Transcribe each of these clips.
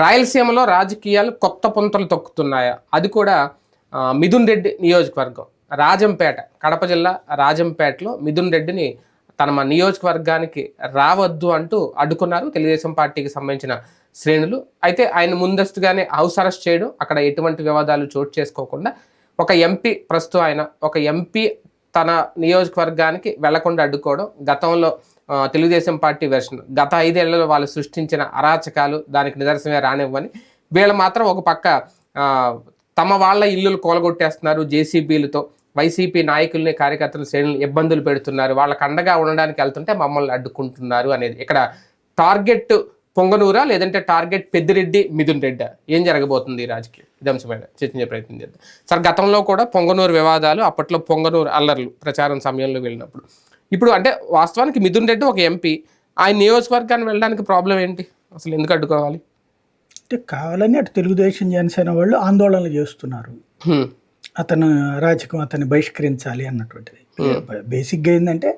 రాయలసీమలో రాజకీయాలు కొత్త పుంతలు తొక్కుతున్నాయా? అది కూడా మిథున్ రెడ్డి నియోజకవర్గం రాజంపేట కడప జిల్లా రాజంపేటలో మిథున్ రెడ్డిని తన మా నియోజకవర్గానికి రావద్దు అంటూ అడ్డుకున్నారు తెలుగుదేశం పార్టీకి సంబంధించిన శ్రేణులు. అయితే ఆయన ముందస్తుగానే హౌస్ అరెస్ట్ చేయడం అక్కడ ఎటువంటి వివాదాలు చోటు చేసుకోకుండా ఒక ఎంపీ ప్రస్తుతం ఆయన ఒక ఎంపీ తన నియోజకవర్గానికి వెళ్ళకుండా అడ్డుకోవడం గతంలో తెలుగుదేశం పార్టీ వెర్షన్. గత ఐదేళ్ళలో వాళ్ళు సృష్టించిన అరాచకాలు దానికి నిదర్శనమే రానివ్వని. వీళ్ళు మాత్రం ఒక పక్క తమ వాళ్ళ ఇల్లులు కూలగొట్టేస్తున్నారు జేసీబీలతో. వైసీపీ నాయకుల్ని కార్యకర్తలు శ్రేణులు ఇబ్బందులు పెడుతున్నారు. వాళ్ళకు అండగా ఉండడానికి వెళ్తుంటే మమ్మల్ని అడ్డుకుంటున్నారు అనేది. ఇక్కడ టార్గెట్ పొంగనూరా లేదంటే టార్గెట్ పెద్దిరెడ్డి మిథున్ రెడ్డా? ఏం జరగబోతుంది ఈ రాజకీయం ఇది అంశమైన చర్చించే ప్రయత్నం చేద్దాం. సార్ గతంలో కూడా పొంగనూరు వివాదాలు అప్పట్లో పొంగనూరు అల్లర్లు ప్రచారం సమయంలో వెళ్ళినప్పుడు. ఇప్పుడు అంటే వాస్తవానికి మిథున్ రెడ్డి ఒక ఎంపీ ఆయన నియోజకవర్గాన్ని వెళ్ళడానికి ప్రాబ్లం ఏంటి? అసలు ఎందుకు అడ్డుకోవాలి? అంటే కావాలని అటు తెలుగుదేశం జనసేన వాళ్ళు ఆందోళనలు చేస్తున్నారు. అతను అరాచకం అతన్ని బహిష్కరించాలి అన్నటువంటిది. బేసిక్గా ఏంటంటే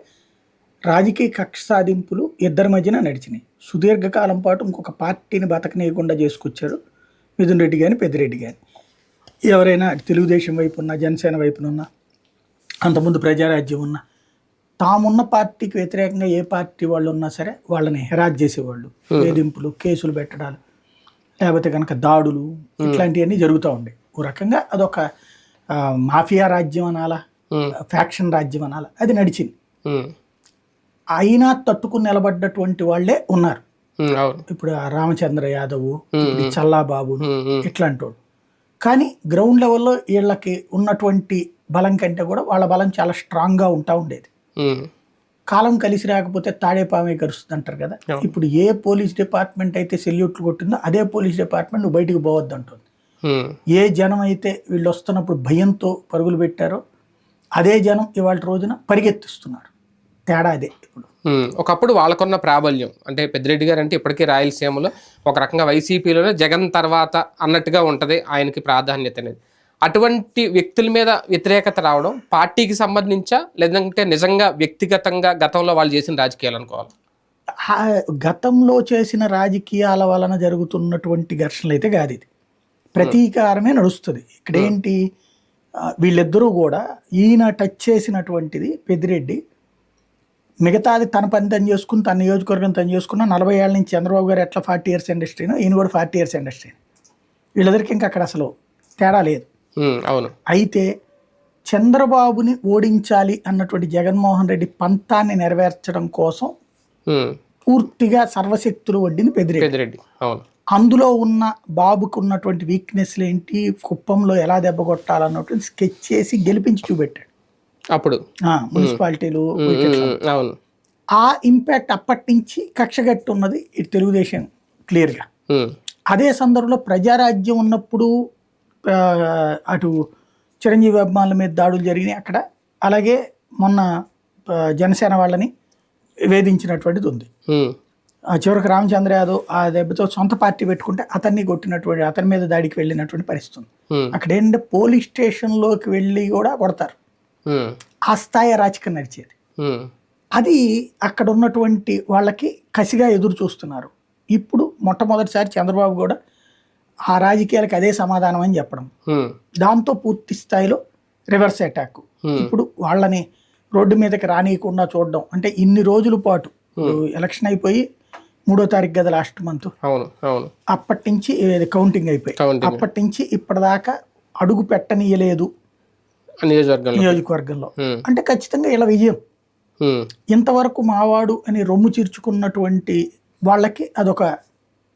రాజకీయ కక్ష సాధింపులు ఇద్దరి మధ్యన నడిచినాయి. సుదీర్ఘకాలం పాటు ఇంకొక పార్టీని బతకనీయకుండా చేసుకొచ్చారు మిథున్ రెడ్డి కానీ పెద్దిరెడ్డి కానీ ఎవరైనా అటు తెలుగుదేశం వైపు ఉన్న జనసేన వైపున ఉన్న అంతకుముందు ప్రజారాజ్యం ఉన్న తామున్న పార్టీకి వ్యతిరేకంగా ఏ పార్టీ వాళ్ళు ఉన్నా సరే వాళ్ళని హెరాజ్ చేసేవాళ్ళు. వేధింపులు కేసులు పెట్టడాలు లేకపోతే కనుక దాడులు ఇట్లాంటివన్నీ జరుగుతూ ఉండే. ఓ రకంగా అదొక మాఫియా రాజ్యం అనాలా హ్మ్. ఫ్యాక్షన్ రాజ్యం అనాలా అది నడిచింది. అయినా తట్టుకుని నిలబడ్డటువంటి వాళ్ళే ఉన్నారు. ఇప్పుడు రామచంద్ర యాదవ్ చల్లాబాబు. ఇట్లాంటి వాళ్ళు కానీ గ్రౌండ్ లెవెల్లో వీళ్ళకి ఉన్నటువంటి బలం కంటే కూడా వాళ్ళ బలం చాలా స్ట్రాంగ్గా ఉంటా ఉండేది. కాలం కలిసి రాకపోతే తాడేపామే కరుస్తుంది అంటారు కదా. ఇప్పుడు ఏ పోలీస్ డిపార్ట్మెంట్ అయితే సెల్యూట్లు కొట్టిందో అదే పోలీస్ డిపార్ట్మెంట్ నువ్వు బయటికి పోవద్దు అంటుంది. ఏ జనం అయితే వీళ్ళు వస్తున్నప్పుడు భయంతో పరుగులు పెట్టారో అదే జనం ఇవాళ రోజున పరిగెత్తిస్తున్నారు. తేడా అదే ఇప్పుడు. ఒకప్పుడు వాళ్ళకున్న ప్రాబల్యం అంటే పెద్దిరెడ్డి గారు అంటే ఇప్పటికీ రాయలసీమలో ఒక రకంగా వైసీపీలోనే జగన్ తర్వాత అన్నట్టుగా ఉంటది ఆయనకి ప్రాధాన్యత అనేది. అటువంటి వ్యక్తుల మీద వ్యతిరేకత రావడం పార్టీకి సంబంధించా లేదంటే నిజంగా వ్యక్తిగతంగా గతంలో వాళ్ళు చేసిన రాజకీయాలు అనుకోవాలి? గతంలో చేసిన రాజకీయాల వలన జరుగుతున్నటువంటి ఘర్షణలు అయితే కాదు ఇది. ప్రతీకారమే నడుస్తుంది. ఇక్కడేంటి? వీళ్ళిద్దరూ కూడా ఈయన టచ్ చేసినటువంటిది పెద్దిరెడ్డి మిగతాది తన పని తను చేసుకుని తన నియోజకవర్గం తను చేసుకున్న నలభై ఏళ్ళ నుంచి చంద్రబాబు గారు ఎట్లా ఫార్టీ ఇయర్స్ ఇండస్ట్రీనో ఈయన కూడా ఫార్టీ ఇయర్స్ ఇండస్ట్రీ వీళ్ళిద్దరికి ఇంకా అక్కడ అసలు తేడా లేదు. అవును. అయితే చంద్రబాబుని ఓడించాలి అన్నటువంటి జగన్మోహన్ రెడ్డి పంతాన్ని నెరవేర్చడం కోసం పూర్తిగా సర్వశక్తులు వడ్డింది పెదిరెడ్డి పెద్దిరెడ్డి అవును. అందులో ఉన్న బాబుకు ఉన్నటువంటి వీక్నెస్లు ఏంటి కుప్పంలో ఎలా దెబ్బ కొట్టాలన్నటువంటి స్కెచ్ చేసి గెలిపించి చూపెట్టాడు. అప్పుడు. ఆ, మున్సిపాలిటీలు అవును. ఆ ఇంపాక్ట్ అప్పటి నుంచి కక్షగట్టి ఉన్నది తెలుగుదేశం క్లియర్గా అదే సందర్భంలో ప్రజారాజ్యం ఉన్నప్పుడు అటు చిరంజీవి అభిమానుల మీద దాడులు జరిగినాయి అక్కడ. అలాగే మొన్న జనసేన వాళ్ళని వేధించినటువంటిది ఉంది. చివరికి రామచంద్ర యాదవ్ ఆ దెబ్బతో సొంత పార్టీ పెట్టుకుంటే అతన్ని కొట్టినటువంటి అతని మీద దాడికి వెళ్ళినటువంటి పరిస్థితి ఉంది. అక్కడ ఏంటంటే పోలీస్ స్టేషన్లోకి వెళ్ళి కూడా కొడతారు. ఆ స్థాయి రాజకీయం నడిచేది. అది అక్కడ ఉన్నటువంటి వాళ్ళకి కసిగా ఎదురు చూస్తున్నారు. ఇప్పుడు మొట్టమొదటిసారి చంద్రబాబు కూడా ఆ రాజకీయాలకు అదే సమాధానం అని చెప్పడం. దాంతో పూర్తి స్థాయిలో రివర్స్ అటాక్. ఇప్పుడు వాళ్ళని రోడ్డు మీదకి రానియకుండా చూడడం. అంటే ఇన్ని రోజుల పాటు ఎలక్షన్ అయిపోయి మూడో తారీఖు కదా లాస్ట్ మంత్. అప్పటి నుంచి కౌంటింగ్ అయిపోయి. అప్పటి నుంచి ఇప్పటిదాకా అడుగు పెట్టనీయలేదు నియోజకవర్గంలో. అంటే ఖచ్చితంగా ఇలా విజయం. ఇంతవరకు మావాడు అని రొమ్ము చీర్చుకున్నటువంటి వాళ్ళకి అదొక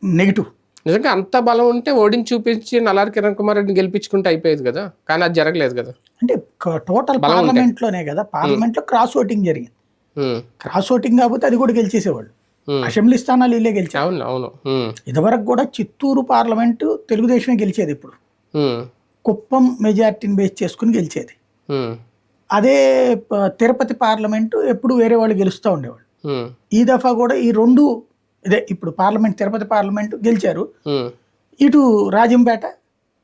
నెగిటివ్ నిజంగా అంత బలం ఉంటే ఓడించి చూపించి నల్లారి కిరణ్ కుమార్ రెడ్డిని గెలిపించుకుంటే అయిపోయేది కదా? కానీ అది జరగలేదు కదా? అంటే టోటల్. పార్లమెంట్లోనే కదా? పార్లమెంట్లో క్రాస్ ఓటింగ్ జరిగింది. క్రాస్ ఓటింగ్ కాకపోతే అది కూడా గెలిచేసేవాళ్ళు. అసెంబ్లీ స్థానాలు ఇల్లే గెలిచారు. అవును అవును. ఇదివరకు కూడా చిత్తూరు పార్లమెంటు తెలుగుదేశమే గెలిచేది ఇప్పుడు. కుప్పం మెజార్టీని బేస్ చేసుకుని గెలిచేది. అదే తిరుపతి పార్లమెంటు ఎప్పుడు వేరే వాళ్ళు గెలుస్తూ ఉండేవాళ్ళు. ఈ దఫా కూడా ఈ రెండు ఇదే ఇప్పుడు పార్లమెంట్ తిరుపతి పార్లమెంటు గెలిచారు. ఇటు రాజంపేట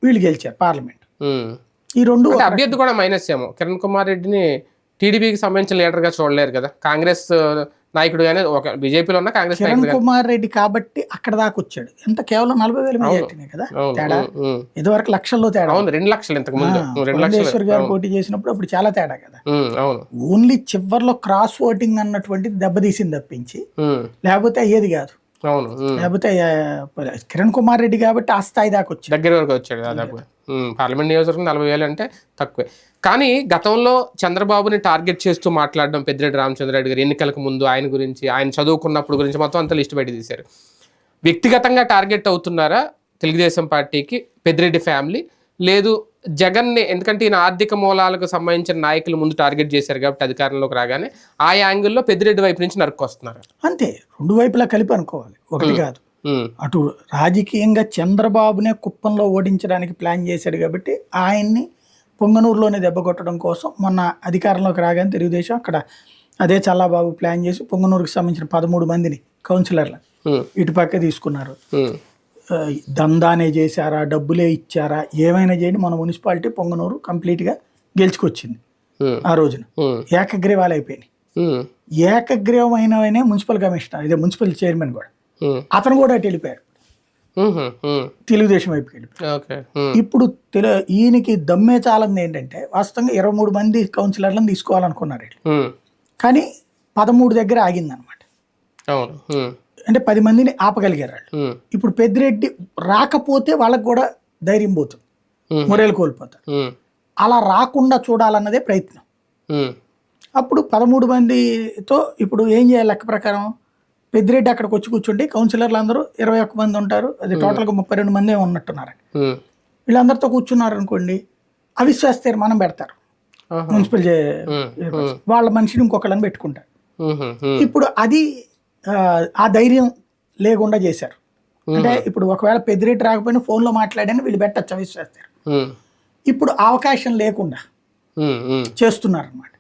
వీళ్ళు గెలిచారు పార్లమెంట్. ఈ రెండు అభ్యర్థి కూడా మైనస్ ఏమో. కిరణ్ కుమార్ రెడ్డిని టీడీపీకి సంబంధించిన లీడర్గా చూడలేరు కదా. కాంగ్రెస్ నాయకుడుగానే ఒక బీజేపీలో ఉన్న కాంగ్రెస్ కిరణ్ కుమార్ రెడ్డి కాబట్టి అక్కడ దాకా వచ్చాడు. ఎంత కేవలం నలభై వేల మెజార్టీనే కదా తేడా? ఉమ్. ఇదివరకు లక్షల్లో తేడా. అవును రెండు లక్షలు ఇంతకు ముందు. రెండు లక్షలు. గారు పోటీ చేసినప్పుడు అప్పుడు చాలా తేడా కదా. అవును. ఓన్లీ చివర్లో క్రాస్ ఓటింగ్ అన్నటువంటిది దెబ్బతీసింది తప్పించి. లేకపోతే అయ్యేది కాదు. అవును. లేకపోతే కిరణ్ కుమార్ రెడ్డి కాబట్టి ఆ స్థాయి దాకా వచ్చాడు. దగ్గర వరకు వచ్చాడు దాదాపు పార్లమెంట్ నియోజకవర్గం నలభై వేలు అంటే తక్కువే. కానీ గతంలో చంద్రబాబుని టార్గెట్ చేస్తూ మాట్లాడడం పెద్దిరెడ్డి రామచంద్రరెడ్డి గారు ఎన్నికలకు ముందు ఆయన గురించి ఆయన చదువుకున్నప్పుడు గురించి మొత్తం అంతా లిస్ట్ బయట తీశారు. వ్యక్తిగతంగా టార్గెట్ అవుతున్నారా తెలుగుదేశం పార్టీకి పెద్దిరెడ్డి ఫ్యామిలీ? లేదు జగన్ని ఎందుకంటే ఈయన ఆర్థిక మూలాలకు సంబంధించిన నాయకులు ముందు టార్గెట్ చేశారు కాబట్టి అధికారంలోకి రాగానే ఆ యాంగిల్లో పెద్దిరెడ్డి వైపు నుంచి నరుక్కొస్తున్నారు. అంతే రెండు వైపులా కలిపి అనుకోవాలి. ఒకటి కాదు. అటు రాజకీయంగా చంద్రబాబునే కుప్పంలో ఓడించడానికి ప్లాన్ చేశాడు కాబట్టి ఆయన్ని పొంగనూరులోనే దెబ్బ కొట్టడం కోసం మొన్న అధికారంలోకి రాగానే తెలుగుదేశం అక్కడ అదే చల్లాబాబు ప్లాన్ చేసి పొంగనూరుకి సంబంధించిన పదమూడు మందిని కౌన్సిలర్లు ఉమ్, ఇటు పక్క తీసుకున్నారు. దందానే చేశారా డబ్బులే ఇచ్చారా ఏమైనా చేయండి మన మున్సిపాలిటీ పొంగనూరు కంప్లీట్గా గెలుచుకొచ్చింది ఆ రోజున. ఏకగ్రీవాలు అయిపోయినాయి ఏకగ్రీవమైనవనే మున్సిపల్ కమిషనర్ ఇదే మున్సిపల్ చైర్మన్ కూడా అతను కూడా అటు వెళ్ళిపోయాడు. ఉమ్, ఉమ్, తెలుగుదేశం వైపుకి వెళ్ళిపోయాడు. ఇప్పుడు తెలు ఈయనకి దమ్మే చాలంది ఏంటంటే వాస్తవంగా ఇరవై మూడు మంది కౌన్సిలర్లను తీసుకోవాలనుకున్నారు కానీ పదమూడు దగ్గర ఆగిందనమాట అవును ఉమ్, అంటే పది మందిని ఆపగలిగారు వాళ్ళు. ఇప్పుడు పెద్దిరెడ్డి రాకపోతే వాళ్ళకి కూడా ధైర్యం పోతుంది. మొరేలు కోల్పోతారు. అలా రాకుండా చూడాలన్నదే ప్రయత్నం. అప్పుడు పదమూడు మందితో ఇప్పుడు ఏం చేయాలి లెక్క ప్రకారం? పెద్దిరెడ్డి అక్కడికి వచ్చి కూర్చుంటే కౌన్సిలర్లు అందరూ ఇరవై ఒక్క మంది ఉంటారు. అది టోటల్గా ముప్పై రెండు మంది ఉన్నట్టున్నారు. వీళ్ళందరితో కూర్చున్నారు అనుకోండి అవిశ్వాస తీర్మానం పెడతారు. మున్సిపల్. వాళ్ళ మనిషిని ఇంకొకళ్ళని పెట్టుకుంటారు. ఇప్పుడు అది ఆ, ధైర్యం లేకుండా చేశారు. అంటే ఇప్పుడు ఒకవేళ పెద్దిరెడ్డి రాకపోయినా ఫోన్లో మాట్లాడాను వీళ్ళు పెట్టచ్చు అవిశ్వాస తీర్మానం. ఇప్పుడు అవకాశం లేకుండా చేస్తున్నారు అనమాట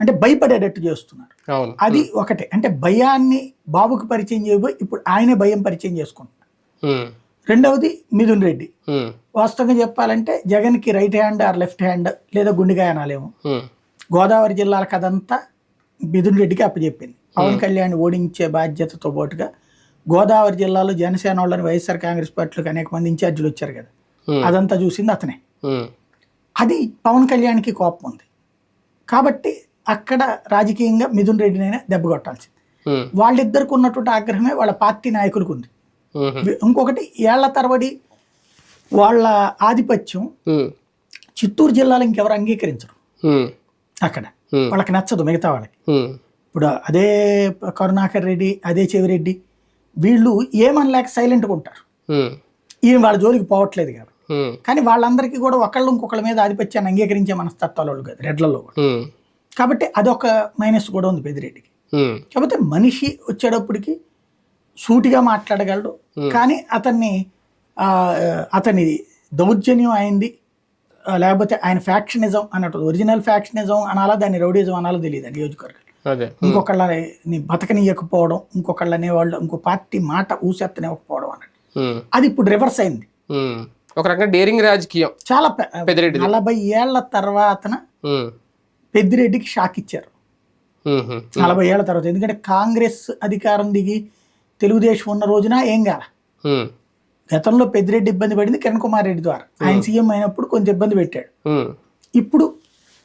అంటే భయపడేటట్టు చేస్తున్నారు అది ఒకటే. అంటే భయాన్ని బాబుకి పరిచయం చేయబోయి ఇప్పుడు ఆయనే భయం పరిచయం చేసుకుంటున్నారు రెండవది మిథున్ రెడ్డి. వాస్తవంగా చెప్పాలంటే జగన్కి right hand or left hand లేదా గుండెకాయ అనాలేమో గోదావరి జిల్లాల కథంతా మిథున్ రెడ్డికి అప్పచెప్పింది. పవన్ కళ్యాణ్ ఓడించే బాధ్యతతో పాటుగా గోదావరి జిల్లాలో జనసేన వాళ్ళని వైఎస్ఆర్ కాంగ్రెస్ పార్టీలకు అనేక మంది ఇన్ఛార్జీలు వచ్చారు కదా. అదంతా చూసింది అతనే. అది పవన్ కళ్యాణ్కి కోపం ఉంది. కాబట్టి అక్కడ రాజకీయంగా మిథున్ రెడ్డినైనా దెబ్బ కొట్టాల్సింది. వాళ్ళిద్దరికి ఉన్నటువంటి ఆగ్రహమే వాళ్ళ పార్టీ నాయకులకు ఉంది ఇంకొకటి ఏళ్ళ తరబడి వాళ్ళ ఆధిపత్యం చిత్తూరు జిల్లాలో ఇంకెవరు అంగీకరించరు. అక్కడ. వాళ్ళకి నచ్చదు మిగతా వాళ్ళకి. ఇప్పుడు అదే కరుణాకర్ రెడ్డి అదే చెవిరెడ్డి వీళ్ళు ఏమనలేక సైలెంట్గా ఉంటారు. ఈయన వాళ్ళ జోలికి పోవట్లేదు కాబట్టి. కానీ వాళ్ళందరికీ కూడా ఒకళ్ళు ఇంకొకళ్ళ మీద ఆధిపత్యాన్ని అంగీకరించే మనస్తత్వాలు వాళ్ళు కాదు రెడ్లలో కాబట్టి అదొక మైనస్ కూడా ఉంది పెద్దిరెడ్డికి. కాకపోతే మనిషి వచ్చేటప్పటికి సూటిగా మాట్లాడగలడు. కానీ అతన్ని అతని దౌర్జన్యం అయింది. లేకపోతే ఆయన ఫ్యాక్షనిజం అన్నట్టు ఒరిజినల్ ఫ్యాక్షనిజం అనాలా దాన్ని రౌడిజం అనాలో తెలియదు నియోజకవర్గం. ఇంకొకళ్ళని బతకనియకపోవడం ఇంకొకళ్ళు అనేవాళ్ళు ఇంకో పార్టీ మాట ఊసెత్తనివ్వకపోవడం అన్నట్టు. అది ఇప్పుడు రివర్స్ అయింది. ఒక రకంగా డేరింగ్ రాజకీయం. చాలా పె- పెద్దిరెడ్డిది. నలభై ఏళ్ళ తర్వాతన ఉమ్, పెద్దిరెడ్డికి షాక్ ఇచ్చారు. నలభై ఏళ్ళ తర్వాత. ఎందుకంటే కాంగ్రెస్ అధికారం దిగి తెలుగుదేశం ఉన్న రోజున ఏం కాల? గతంలో పెద్దిరెడ్డి ఇబ్బంది పడింది కిరణ్ కుమార్ రెడ్డి ద్వారా. ఆయన సీఎం అయినప్పుడు కొంచెం ఇబ్బంది పెట్టాడు. ఇప్పుడు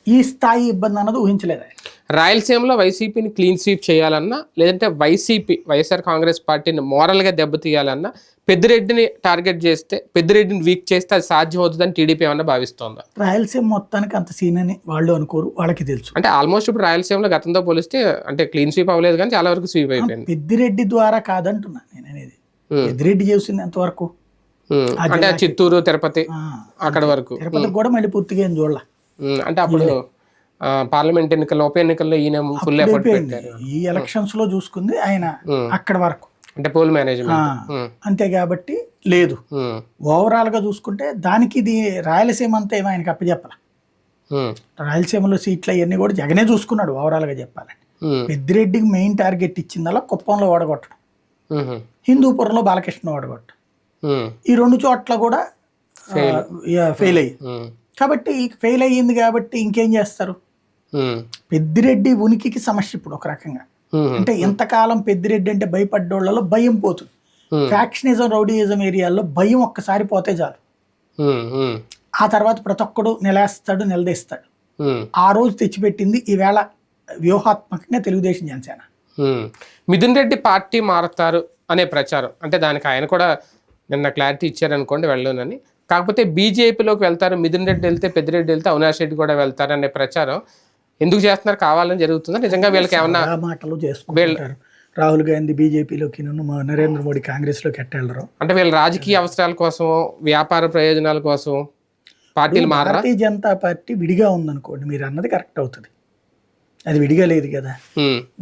ఈ స్థాయి ఇబ్బంది అన్నది ఊహించలేదు రాయలసీమలో వైసీపీని క్లీన్ స్వీప్ చేయాలన్నా లేదంటే వైసీపీ వైఎస్ఆర్ కాంగ్రెస్ పార్టీని మోరల్గా దెబ్బతీయాలన్నా పెద్దిరెడ్డిని టార్గెట్ చేస్తే పెద్దిరెడ్డిని వీక్ చేస్తే అది సాధ్యం అవుతుందని టీడీపీ ఏమన్నా భావిస్తోందా? రాయలసీమ మొత్తానికి అంత సీన్ అని వాళ్ళు అనుకోరు వాళ్ళకి తెలుసు. అంటే ఆల్మోస్ట్ ఇప్పుడు రాయలసీమలో గతంతో పోలిస్తే అంటే క్లీన్ స్వీప్ అవ్వలేదు కానీ చాలా వరకు స్వీప్ అయిపోయింది. పెద్దిరెడ్డి ద్వారా కాదంటున్నా నేను అనేది. పెద్దిరెడ్డి చేసింది ఎంతవరకు అంటే చిత్తూరు తిరుపతి అక్కడ వరకు. తిరుపతికి కూడా మళ్ళీ పూర్తిగా ఏం చూడాల? అంటే అప్పుడు పార్లమెంట్ ఎన్నికల్లో ఉప ఎన్నికల్లో ఈయన ఫుల్ ఎఫర్ట్ పెట్టారు. ఈ ఎలక్షన్స్లో చూసుకుంది ఆయన. అక్కడ వరకు. అంటే పోల్ మేనేజ్మెంట్ అంతే కాబట్టి లేదు. ఓవరాల్గా చూసుకుంటే దానికి ఇది రాయలసీమ అంతా ఏమో ఆయనకి అప్పచెప్పాల. రాయలసీమలో సీట్లు అవన్నీ కూడా జగనే చూసుకున్నాడు ఓవరాల్గా చెప్పాలంటే. పెద్దిరెడ్డికి మెయిన్ టార్గెట్ ఇచ్చిందల్లా కుప్పంలో ఓడగొట్టడం. హిందూపురంలో బాలకృష్ణ ఓడగొట్టడం. ఈ రెండు చోట్ల కూడా ఫెయిల్ అయ్యి కాబట్టి ఫెయిల్ అయ్యింది కాబట్టి ఇంకేం చేస్తారు? పెద్దిరెడ్డి ఉనికికి సమస్య ఇప్పుడు ఒక రకంగా. అంటే ఎంతకాలం పెద్దిరెడ్డి అంటే భయపడ్డోళ్ళలో భయం పోతుంది. ఫ్యాక్షనిజం రౌడీయిజం ఏరియాల్లో భయం ఒక్కసారి పోతే చాలు. ఆ తర్వాత ప్రతి ఒక్కడు నిలేస్తాడు నిలదీస్తాడు. ఆ రోజు తెచ్చిపెట్టింది ఈవేళ వ్యూహాత్మకంగా తెలుగుదేశం జనసేన. మిథున్ రెడ్డి పార్టీ మారుతారు అనే ప్రచారం. అంటే దానికి ఆయన కూడా నిన్న క్లారిటీ ఇచ్చారనుకోండి వెళ్ళునని. కాకపోతే బీజేపీలోకి వెళ్తారు మిథున్ రెడ్డి వెళ్తే పెద్దిరెడ్డి వెళ్తే అవినాష్ రెడ్డి కూడా వెళ్తారు అనే ప్రచారం. ఎందుకు చేస్తున్నారు? కావాలని జరుగుతుందా? నిజంగా వీళ్ళకి ఏమన్నా మాటలు చేసుకుంటారు రాహుల్ గాంధీ బీజేపీలోకి నరేంద్ర మోడీ కాంగ్రెస్లోకి ఎట్టెళ్ళరు అంటే వీళ్ళ రాజకీయ అవసరాల కోసం వ్యాపార ప్రయోజనాల కోసం పార్టీలు భారతీయ జనతా పార్టీ విడిగా ఉందనుకోండి మీరు అన్నది కరెక్ట్ అవుతుంది. అది విడిగా లేదు కదా.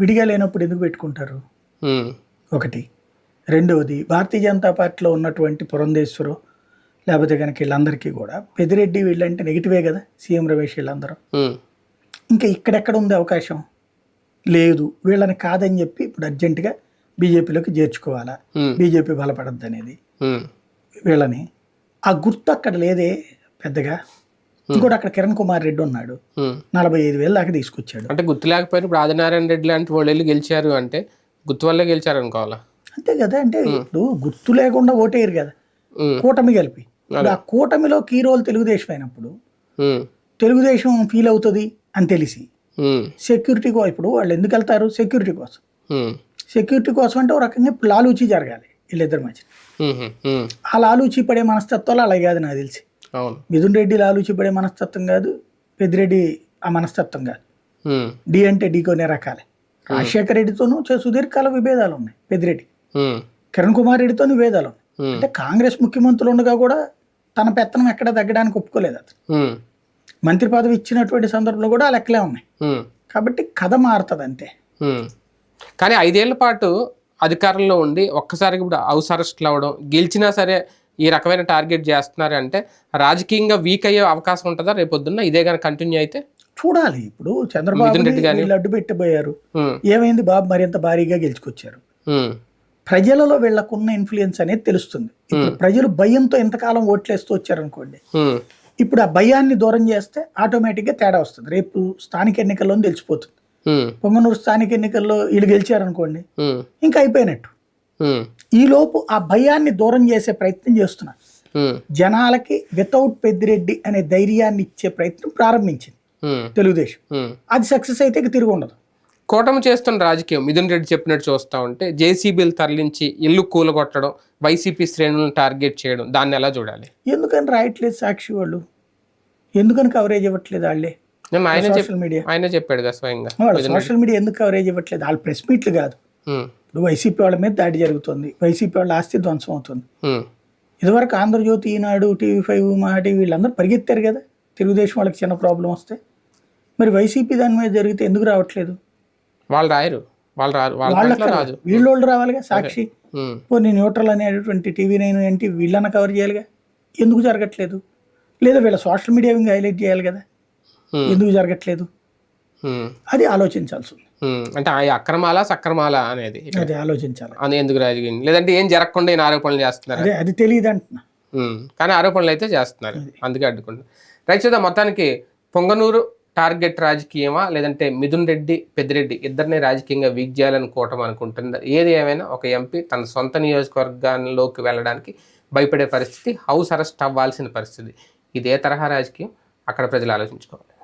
విడిగా లేనప్పుడు ఎందుకు పెట్టుకుంటారు? ఒకటి. రెండవది భారతీయ జనతా పార్టీలో ఉన్నటువంటి పురంధేశ్వరు లేకపోతే కనుక వీళ్ళందరికీ కూడా పెదిరెడ్డి వీళ్ళంటే నెగిటివే కదా సీఎం రమేష్ వీళ్ళందరూ. ఇంకా ఇక్కడెక్కడ ఉంది అవకాశం? లేదు. వీళ్ళని కాదని చెప్పి ఇప్పుడు అర్జెంటుగా బీజేపీలోకి చేర్చుకోవాలా? బీజేపీ బలపడద్దు అనేది వీళ్ళని. ఆ గుర్తు అక్కడ లేదే పెద్దగా. ఇంకోటి అక్కడ కిరణ్ కుమార్ రెడ్డి ఉన్నాడు. నలభై ఐదు వేలు దాకా తీసుకొచ్చాడు. అంటే గుర్తు లేకపోయినా ఇప్పుడు ఆదినారాయణ రెడ్డి లాంటి వాళ్ళు వెళ్ళి గెలిచారు అంటే గుర్తు వల్లే గెలిచారు అనుకోవాలా అంతే కదా. అంటే ఇప్పుడు గుర్తు లేకుండా ఓటేయరు కదా. కూటమి కలిపి ఇప్పుడు ఆ కూటమిలో కీ రోల్ తెలుగుదేశం అయినప్పుడు తెలుగుదేశం ఫీల్ అవుతుంది? అని తెలిసి. సెక్యూరిటీ కో ఇప్పుడు వాళ్ళు ఎందుకు వెళ్తారు? సెక్యూరిటీ కోసం. సెక్యూరిటీ కోసం అంటే ఒక రకంగా ఇప్పుడు లాలూచి జరగాలి వీళ్ళిద్దరి మధ్య. ఆ లాలూచి పడే మనస్తత్వాలు అలాగే కాదు నాకు తెలిసి. మిథున్ రెడ్డి లాలూచి పడే మనస్తత్వం కాదు పెద్దిరెడ్డి ఆ మనస్తత్వం కాదు. డి అంటే డి కొనే రకాలే. రాజశేఖర రెడ్డితోనూ చే- సుదీర్ఘకాల విభేదాలు ఉన్నాయి పెద్దిరెడ్డి. కిరణ్ కుమార్ రెడ్డితో విభేదాలు ఉన్నాయి. అంటే కాంగ్రెస్ ముఖ్యమంత్రులు ఉండగా కూడా తన పెత్తనం ఎక్కడ తగ్గడానికి ఒప్పుకోలేదు అతను. మంత్రి పదవి ఇచ్చినటువంటి సందర్భంలో కూడా లెక్కలే ఉన్నాయి. కాబట్టి కథ మారుతుంది అంతే. కానీ ఐదేళ్ళ పాటు అధికారంలో ఉండి ఒక్కసారికి ఇప్పుడు హౌస్ అరెస్ట్లు అవ్వడం గెలిచినా సరే ఈ రకమైన టార్గెట్ చేస్తున్నారు అంటే రాజకీయంగా వీక్ అయ్యే అవకాశం ఉంటుందా? రేపొద్దున్న ఇదే కానీ కంటిన్యూ అయితే? చూడాలి. ఇప్పుడు చంద్రబాబు అడ్డు పెట్టబోయారు. ఏమైంది బాబు? మరింత భారీగా గెలుచుకొచ్చారు? ప్రజలలో వీళ్ళకున్న ఇన్ఫ్లుయెన్స్ అనేది తెలుస్తుంది. ప్రజలు భయంతో ఎంతకాలం ఓట్లేస్తూ వచ్చారనుకోండి. ఇప్పుడు ఆ భయాన్ని దూరం చేస్తే ఆటోమేటిక్గా తేడా వస్తుంది. రేపు స్థానిక ఎన్నికల్లో తెలిసిపోతుంది. పొంగనూరు స్థానిక ఎన్నికల్లో వీళ్ళు గెలిచారనుకోండి ఇంకా అయిపోయినట్టు. ఉమ్, ఈ లోపు ఆ భయాన్ని దూరం చేసే ప్రయత్నం చేస్తున్నారు జనాలకి వితౌట్ పెద్దిరెడ్డి అనే ధైర్యాన్ని ఇచ్చే ప్రయత్నం ప్రారంభించింది తెలుగుదేశం. అది సక్సెస్ అయితే ఇక తిరిగి ఉండదు. కూటమి చేస్తున్న రాజకీయం మిథున్ రెడ్డి చెప్పినట్టు చూస్తా ఉంటే జేసీబీలు తరలించి ఇల్లు కూలగొట్టడం వైసీపీ శ్రేణులను టార్గెట్ చేయడం దాన్ని ఎలా చూడాలి? ఎందుకని రాయట్లేదు సాక్షి వాళ్ళు? ఎందుకని కవరేజ్ ఇవ్వట్లేదు వాళ్ళే? ఆయన సోషల్ మీడియా ఆయనే చెప్పాడు కదా స్వయంగా. సోషల్ మీడియా ఎందుకు కవరేజ్ ఇవ్వట్లేదు? వాళ్ళు ప్రెస్ మీట్లు కాదు. ఇప్పుడు వైసీపీ వాళ్ళ మీద దాడి జరుగుతుంది. వైసీపీ వాళ్ళ ఆస్తి ధ్వంసం అవుతుంది. ఇదివరకు Andhra Jyothi Eenadu TV five Maa TV వీళ్ళందరూ పరిగెత్తారు కదా? తెలుగుదేశం వాళ్ళకి చిన్న ప్రాబ్లం వస్తే. మరి వైసీపీ దాని మీద జరిగితే ఎందుకు రావట్లేదు? వాళ్ళు రాయరు. వాళ్ళు వాళ్ళ వాళ్ళ దాంట్లో రాజు వీళ్ళు వాళ్ళు రావాలిగా సాక్షి. పోనీ న్యూట్రల్ అనేటువంటి టీవీ నైన్ ఏంటి వీళ్ళన్న కవర్ చేయాలిగా? ఎందుకు జరగట్లేదు? లేదా వీళ్ళ సోషల్ మీడియా ఇంకా హైలైట్ చేయాలి కదా? ఎందుకు జరగట్లేదు? అది ఆలోచించాల్సి ఉంది. అంటే ఆ అక్రమాల సక్రమాల అనేది అది ఆలోచించాలి. అది ఎందుకు రాజకీయం లేదంటే ఏం జరగకుండా ఈయన ఆరోపణలు చేస్తున్నారు? అదే అది తెలియదు అంటున్నా. కానీ ఆరోపణలు అయితే చేస్తున్నారు. అందుకే రైట్ చూద్దాం. మొత్తానికి పొంగనూరు టార్గెట్ రాజకీయమా? లేదంటే మిథున్ రెడ్డి పెద్దిరెడ్డి ఇద్దరిని రాజకీయంగా వీక్ చేయాలనుకోవటం అనుకుంటుందా? ఏది ఏమైనా ఒక ఎంపీ తన సొంత నియోజకవర్గాల్లోకి వెళ్ళడానికి భయపడే పరిస్థితి హౌస్ అరెస్ట్ అవ్వాల్సిన పరిస్థితి. ఇదే తరహా రాజకీయం. అక్కడ ప్రజలు ఆలోచించుకోవాలి.